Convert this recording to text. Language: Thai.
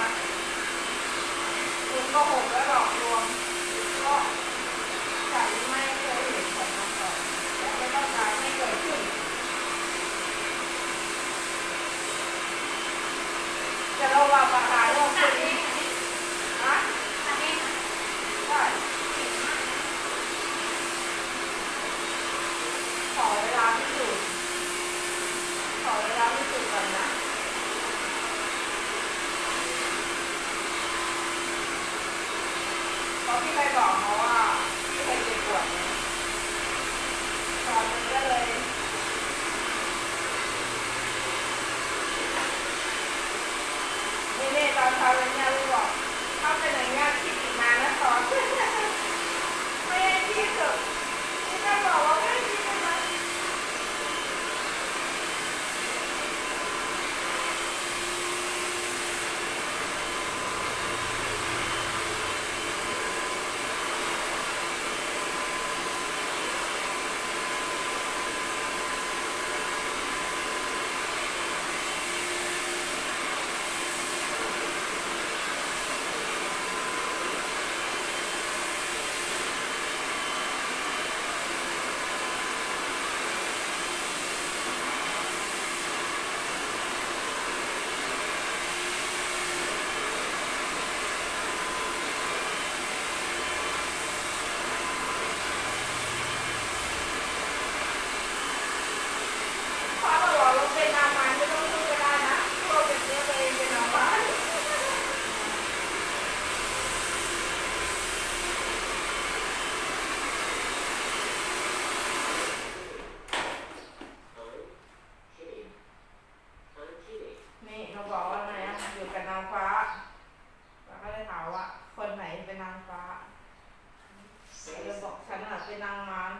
ตันคุณก็หกแล้ว 条人家都忘他们人家างฟ้าเราก็เลยถามว่า คนไหนเป็นนางฟ้าเขาบอกฉันน่ะเป็นนางมาร